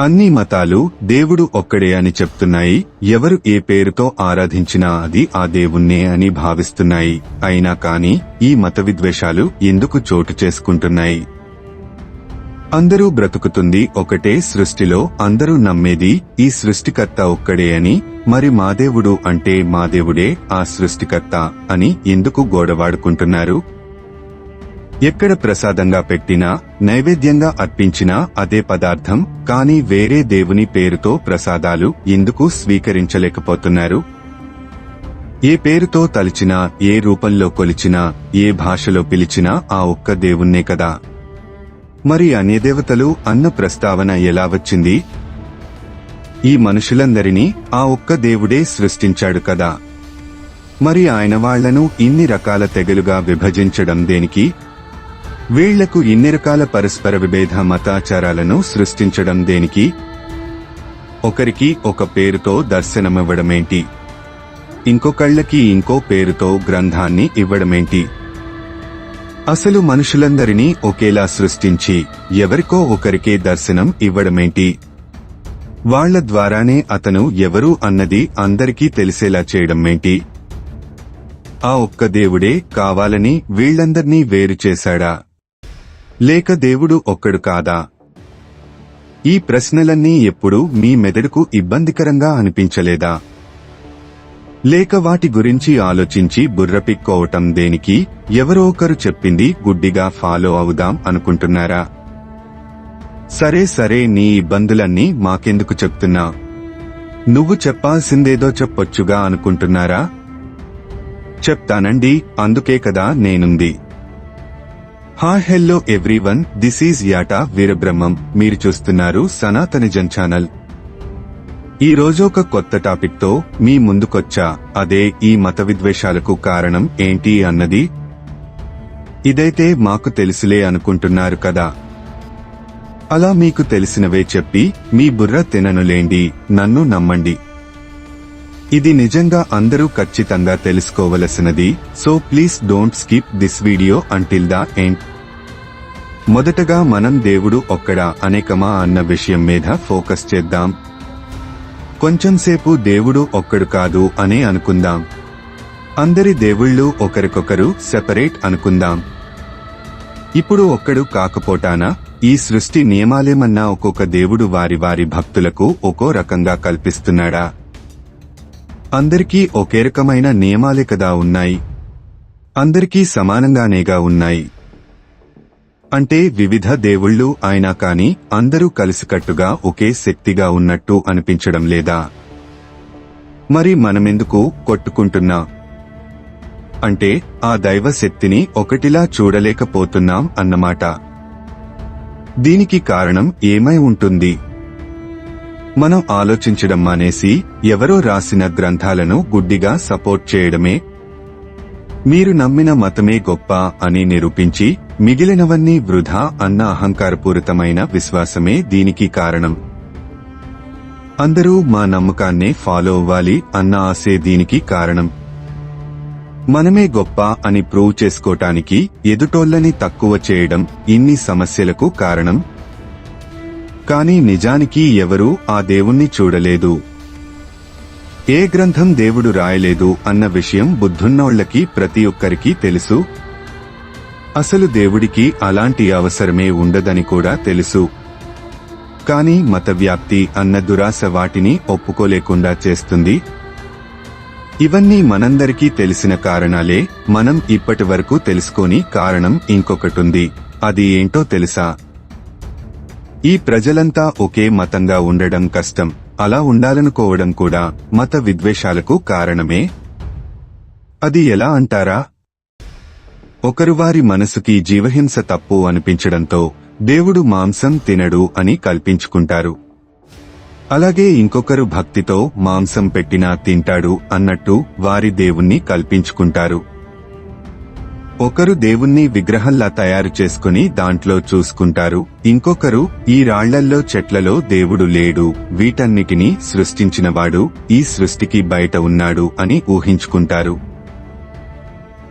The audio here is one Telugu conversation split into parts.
అన్ని మతాలు దేవుడు ఒక్కడే అని చెప్తున్నాయి. ఎవరు ఏ పేరుతో ఆరాధించినా అది ఆ దేవుణ్ణే అని భావిస్తున్నాయి. అయినా కాని ఈ మత విద్వేషాలు ఎందుకు చోటు చేసుకుంటున్నాయి? అందరూ బ్రతుకుతుంది ఒకటే సృష్టిలో అందరూ నమ్మేది ఈ సృష్టికర్త ఒక్కడే అని. మరి మా దేవుడు అంటే మా దేవుడే ఆ సృష్టికర్త అని ఎందుకు గోడవాడుకుంటున్నారు? ఎక్కడ ప్రసాదంగా పెట్టినా నైవేద్యంగా అర్పించినా అదే పదార్థం కానీ వేరే దేవుని పేరుతో ప్రసాదాలు ఎందుకు స్వీకరించలేకపోతున్నారు? ఏ పేరుతో తలిచినా ఏ రూపంలో కొలిచినా ఏ భాషలో పిలిచినా ఆ ఒక్క దేవుణ్ణే కదా. మరి అన్యదేవతలు అన్న ప్రస్తావన ఎలా వచ్చింది? ఈ మనుషులందరినీ ఆ ఒక్క దేవుడే సృష్టించాడు కదా. మరి ఆయన వాళ్ళను ఇన్ని రకాల తెగలుగా విభజించడం దేనికి? వీళ్ళకు ఇన్ని రకాల పరస్పర విభేద మతాచారాలను సృష్టించడం దేనికి? ఒకరికి ఒక పేరుతో దర్శనమివ్వడమేంటి? ఇంకొకళ్ళకి ఇంకో పేరుతో గ్రంథాన్ని ఇవ్వడమేంటి? అసలు మనుషులందరినీ ఒకేలా సృష్టించి ఎవరికో ఒకరికే దర్శనం ఇవ్వడమేంటి? వాళ్ళ ద్వారానే అతను ఎవరు అన్నది అందరికీ తెలిసేలా చేయడమేంటి? ఆ ఒక్క దేవుడే కావాలని వీళ్ళందర్నీ వేరు చేశాడా? లేక దేవుడు ఒక్కడు కాదా? ఈ ప్రశ్నలన్నీ ఎప్పుడూ మీ మెదడుకు ఇబ్బందికరంగా అనిపించలేదా? లేక వాటి గురించి ఆలోచించి బుర్రపిక్కోవటం దేనికి ఎవరో ఒకరు చెప్పింది గుడ్డిగా ఫాలో అవుదాం అనుకుంటున్నారా? సరే సరే నీ ఇబ్బందులన్నీ మాకెందుకు చెప్తున్నా? నువ్వు చెప్పాల్సిందేదో చెప్పొచ్చుగా అనుకుంటున్నారా? చెప్తానండి అందుకే కదా నేనుంది. Hi hello everyone. This is యాటా Veerabrahmam. మీరు చూస్తున్నారు సనాతన జన్ ఛానల్. ఈ రోజు ఒక కొత్త టాపిక్తో మీ ముందుకొచ్చా. అదే ఈ మత విద్వేషాలకు కారణం ఏంటి అన్నది? ఇదైతే మాకు తెలుసులే అనుకుంటున్నారు కదా. అలా మీకు తెలిసినవే చెప్పి మీ బుర్ర తిననులేండి. నన్ను నమ్మండి. ఇది నిజంగా అందరూ ఖచ్చితంగా తెలుసుకోవలసినది. So please don't skip this video until the end మొదటగా మనం దేవుడు ఒక్కడా అనేకమా అన్న విషయం మీద ఫోకస్ చేద్దాం. కొంచెంసేపు దేవుడు ఒక్కడు కాదు అనే అనుకుందాం. అందరి దేవుళ్ళు ఒకరికొకరు సెపరేట్ అనుకుందాం. ఇప్పుడు ఒక్కడు కాకపోటానా? ఈ సృష్టి నియమాలేమన్నా ఒక్కొక్క దేవుడు వారి వారి భక్తులకు ఒక్కో రకంగా కల్పిస్తున్నాడా? అందరికీ ఒకే రకమైన నియమాలే కదా ఉన్నాయి. అందరికీ సమానంగానేగా ఉన్నాయి. అంటే వివిధ దేవుళ్ళు అయినా కాని అందరూ కలిసికట్టుగా ఒకే శక్తిగా ఉన్నట్టు అనిపించడం లేదా? మరి మనమెందుకు కొట్టుకుంటున్నా? అంటే ఆ దైవ శక్తిని ఒకటిలా చూడలేకపోతున్నాం అన్నమాట. దీనికి కారణం ఏమై ఉంటుంది? మనం ఆలోచించడం మానేసి ఎవరో రాసిన గ్రంథాలను గుడ్డిగా సపోర్ట్ చేయడమే. మీరు నమ్మిన మతమే గొప్ప అని నిరూపించి మిగిలినవన్నీ వృధా అన్న అహంకారపూరితమైన విశ్వాసమే దీనికి కారణం. అందరూ మా నమ్మకాన్నే ఫాలో అవ్వాలి అన్న ఆశే దీనికి కారణం. మనమే గొప్ప అని ప్రూవ్ చేసుకోటానికి ఎదుటోళ్ళని తక్కువ చేయడం ఇన్ని సమస్యలకు కారణం. కాని నిజానికి ఎవరూ ఆ దేవుణ్ణి చూడలేదు. ఏ గ్రంథం దేవుడు రాయలేదు అన్న విషయం బుద్ధున్నోళ్ళకి ప్రతి ఒక్కరికి తెలుసు? అసలు దేవుడికి అలాంటి అవసరమే ఉండదని కూడా తెలుసు. కాని మత వ్యాప్తి అన్న దురాశ వాటిని ఒప్పుకోలేకుండా చేస్తుంది. ఇవన్నీ మనందరికీ తెలిసిన కారణాలే మనం ఇప్పటి వరకు తెలుసుకోని కారణం ఇంకొకటుంది అది ఏంటో తెలుసా? ఈ ప్రజలంతా ఒకే మతంగా ఉండడం కష్టం. అలా ఉండాలనుకోవడం కూడా మత విద్వేషాలకు కారణమే? అది ఎలా అంటారా? ఒకరు వారి మనసుకి జీవహింస తప్పు అనిపించడంతో దేవుడు మాంసం తినడు అని కల్పించుకుంటారు. అలాగే ఇంకొకరు భక్తితో మాంసం పెట్టినా తింటాడు అన్నట్టు వారి దేవుణ్ణి కల్పించుకుంటారు. ఒకరు దేవుణ్ణి విగ్రహంలా తయారు చేసుకుని దాంట్లో చూసుకుంటారు. ఇంకొకరు ఈ రాళ్ళల్లో చెట్లలో దేవుడు లేడు వీటన్నిటినీ సృష్టించినవాడు ఈ సృష్టికి బయట ఉన్నాడు అని ఊహించుకుంటారు.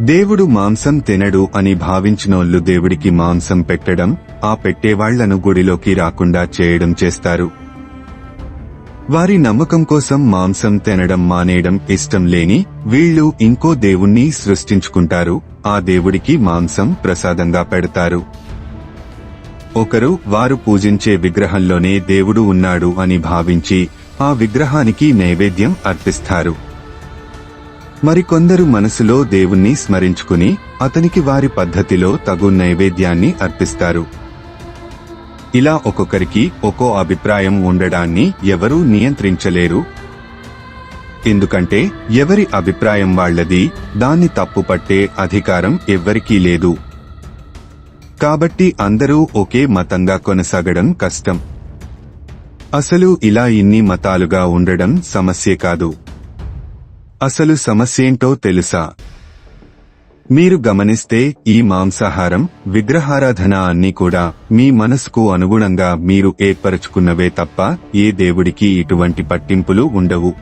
దేవుడు మాంసం తినడు అని భావించినోళ్ళు దేవుడికి మాంసం పెట్టడం ఆ పెట్టేవాళ్ళను గుడిలోకి రాకుండా చేయడం చేస్తారు. వారి నమ్మకం కోసం మాంసం తినడం మానేయడం ఇష్టం లేని వీళ్ళు ఇంకో దేవుణ్ణి సృష్టించుకుంటారు. ఆ దేవుడికి మాంసం ప్రసాదంగా పెడతారు. ఒకరు వారు పూజించే విగ్రహంలోనే దేవుడు ఉన్నాడు అని భావించి ఆ విగ్రహానికి నైవేద్యం అర్పిస్తారు. మరికొందరు మనసులో దేవుణ్ణి స్మరించుకుని అతనికి వారి పద్ధతిలో తగు నైవేద్యాన్ని అర్పిస్తారు. ఇలా ఒక్కొక్కరికి ఒక్కో అభిప్రాయం ఉండడాన్ని ఎవరూ నియంత్రించలేరు. ఎందుకంటే ఎవరి అభిప్రాయం వాళ్ళది దాన్ని తప్పుపట్టే అధికారం ఎవ్వరికీ లేదు. కాబట్టి అందరూ ఒకే మతంగా కొనసాగడం కష్టం. అసలు ఇలా ఇన్ని మతాలుగా ఉండడం సమస్యే కాదు. అసలు సమస్యేంటో తెలుసా? మీరు గమనిస్తే ఈ మాంసాహారం విగ్రహారాధన అన్నీ కూడా మీ మనసుకు అనుగుణంగా మీరు ఏర్పరచుకున్నవే తప్ప ఏ దేవుడికి ఇటువంటి పట్టింపులు ఉండవు.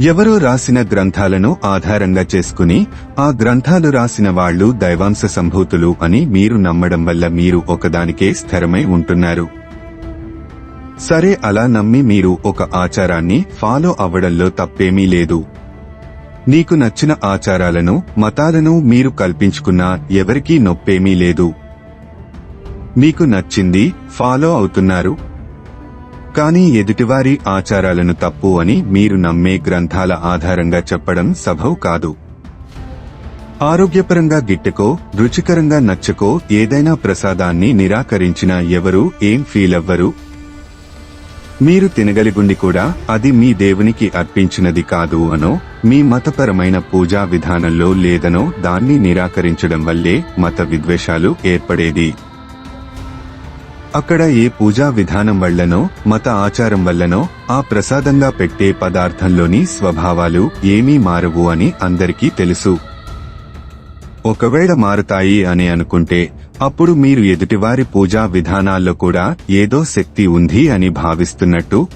ఎవరో రాసిన గ్రంథాలను ఆధారంగా చేసుకుని ఆ గ్రంథాలు రాసిన వాళ్ళు దైవాంశ సంభూతులు అని మీరు నమ్మడం వల్ల మీరు ఒకదానికే స్థిరమై ఉంటున్నారు. సరే అలా నమ్మి మీరు ఒక ఆచారాన్ని ఫాలో అవ్వడంలో తప్పేమీ లేదు. నీకు నచ్చిన ఆచారాలను మతాలను మీరు కల్పించుకున్నా ఎవరికీ నొప్పేమీ లేదు. మీకు నచ్చింది ఫాలో అవుతున్నారు. కానీ ఎదుటివారి ఆచారాలను తప్పు అని మీరు నమ్మే గ్రంథాల ఆధారంగా చెప్పడం సభవు కాదు. ఆరోగ్యపరంగా గిట్టకో రుచికరంగా నచ్చకో ఏదైనా ప్రసాదాన్ని నిరాకరించిన ఎవరు ఏం ఫీల్ అవ్వరు? మీరు తినగలిగుండి కూడా అది మీ దేవునికి అర్పించినది కాదు అనో మీ మతపరమైన పూజా విధానంలో లేదనో దాన్ని నిరాకరించడం వల్లే మత విద్వేషాలు ఏర్పడేది. అక్కడ ఏ పూజా విధానం వల్లనో మత ఆచారం వల్లనో ఆ ప్రసాదంగా పెట్టే పదార్థంలోని స్వభావాలు ఏమీ మారవు అని అందరికీ తెలుసు. ఒకవేళ మారుతాయి అని అనుకుంటే అప్పుడు మీరు ఎదుటివారి పూజా విధానాల్లో కూడా ఏదో శక్తి ఉంది అని భావిస్తున్నట్టు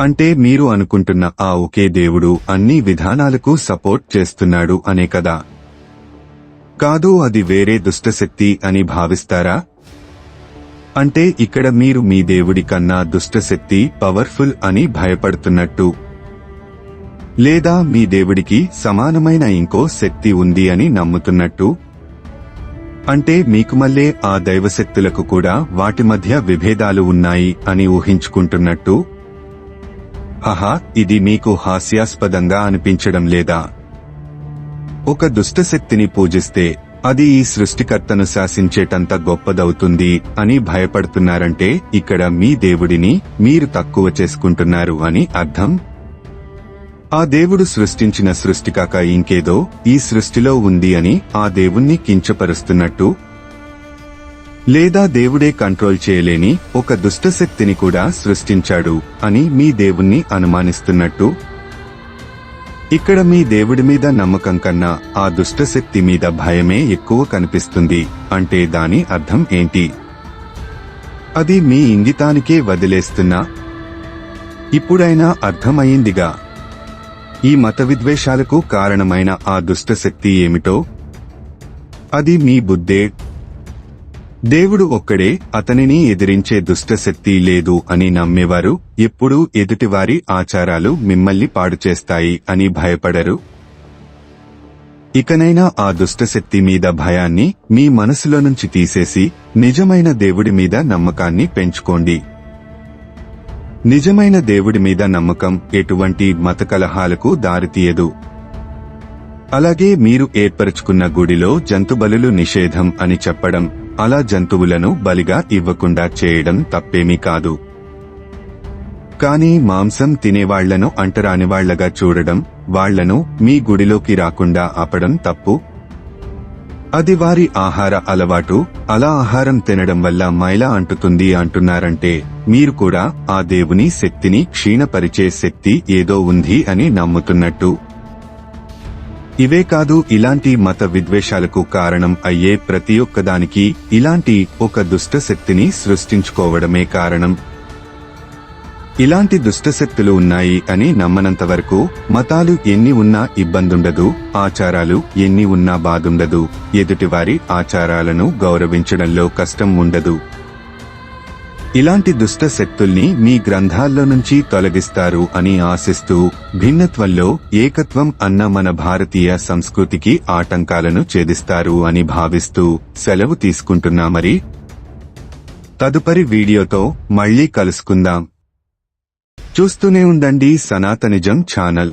అంటే మీరు అనుకుంటున్న ఆ ఒకే దేవుడు అన్ని విధానాలకు సపోర్ట్ చేస్తున్నాడు అనే కదా. కాదు అది వేరే దుష్టశక్తి అని భావిస్తారా? అంటే ఇక్కడ మీరు మీ దేవుడి కన్నా దుష్టశక్తి పవర్ఫుల్ అని భయపడుతున్నట్టు. లేదా మీ దేవుడికి సమానమైన ఇంకో శక్తి ఉంది అని నమ్ముతున్నట్టు? అంటే మీకు మళ్ళే ఆ దైవశక్తులకు కూడా వాటి మధ్య విభేదాలు ఉన్నాయి అని ఊహించుకుంటున్నట్టు? హహా ఇది మీకు హాస్యాస్పదంగా అనిపించడం లేదా? ఒక దుష్టశక్తిని పూజిస్తే అది ఈ సృష్టికర్తను శాసించేటంత గొప్పదవుతుంది అని భయపడుతున్నారంటే ఇక్కడ మీ దేవుడిని మీరు తక్కువ చేసుకుంటున్నారు అని అర్థం? ఆ దేవుడు సృష్టించిన సృష్టికాక ఇంకేదో ఈ సృష్టిలో ఉంది అని ఆ దేవుణ్ణి కించపరుస్తున్నట్టు లేదా దేవుడే కంట్రోల్ చేయలేని ఒక దుష్టశక్తిని కూడా సృష్టించాడు అని మీ దేవుణ్ణి అనుమానిస్తున్నట్టు. ఇక్కడ మీ దేవుడి మీద నమ్మకం కన్నా ఆ దుష్టశక్తి మీద భయమే ఎక్కువ కనిపిస్తుంది అంటే దాని అర్థం ఏంటి? అది మీ ఇంగితానికే వదిలేస్తున్నా? ఇప్పుడైనా అర్థమయ్యిందిగా? ఈ మత విద్వేషాలకు కారణమైన ఆ దుష్టశక్తి ఏమిటో? అది మీ బుద్ధే దేవుడు ఒక్కడే అతనిని ఎదిరించే దుష్టశక్తి లేదు అని నమ్మేవారు. ఎప్పుడూ ఎదుటివారి ఆచారాలు మిమ్మల్ని పాడు చేస్తాయి అని భయపడరు. ఇకనైనా ఆ దుష్టశక్తి మీద భయాన్ని మీ మనసులో నుంచి తీసేసి నిజమైన దేవుడి మీద నమ్మకాన్ని పెంచుకోండి. నిజమైన దేవుడి మీద నమ్మకం ఎటువంటి మత కలహాలకు దారితీయదు. అలాగే మీరు ఏర్పరచుకున్న గుడిలో జంతుబలులు నిషేధం అని చెప్పడం అలా జంతువులను బలిగా ఇవ్వకుండా చేయడం తప్పేమీ కాదు. కానీ మాంసం తినేవాళ్ళను అంటరానివాళ్ళగా చూడడం వాళ్ళను మీ గుడిలోకి రాకుండా ఆపడం తప్పు. అది వారి ఆహార అలవాటు అలా ఆహారం తినడం వల్ల మైల అంటుతుంది అంటున్నారంటే మీరు కూడా ఆ దేవుని శక్తిని క్షీణపరిచే శక్తి ఏదో ఉంది అని నమ్ముతున్నట్టు. ఇవే కాదు ఇలాంటి మత విద్వేషాలకు కారణం అయ్యే ప్రతి ఒక్కదానికి ఇలాంటి ఒక దుష్ట శక్తిని సృష్టించుకోవడమే కారణం. ఇలాంటి దుష్టశక్తులు ఉన్నాయి అని నమ్మనంత వరకు మతాలు ఎన్ని ఉన్నా ఇబ్బందుండదు ఆచారాలు ఎన్ని ఉన్నా బాధుండదు. ఎదుటివారి ఆచారాలను గౌరవించడంలో కష్టం ఉండదు. ఇలాంటి దుష్ట శక్తుల్ని మీ గ్రంథాల్లో నుంచి తొలగిస్తారు అని ఆశిస్తూ భిన్నత్వంలో ఏకత్వం అన్న మన భారతీయ సంస్కృతికి ఆటంకాలను ఛేదిస్తారు అని భావిస్తూ సెలవు తీసుకుంటున్నా మరి. తదుపరి వీడియోతో మళ్ళీ కలుసుకుందాం. చూస్తూనే ఉండండి సనాతనిజం ఛానల్.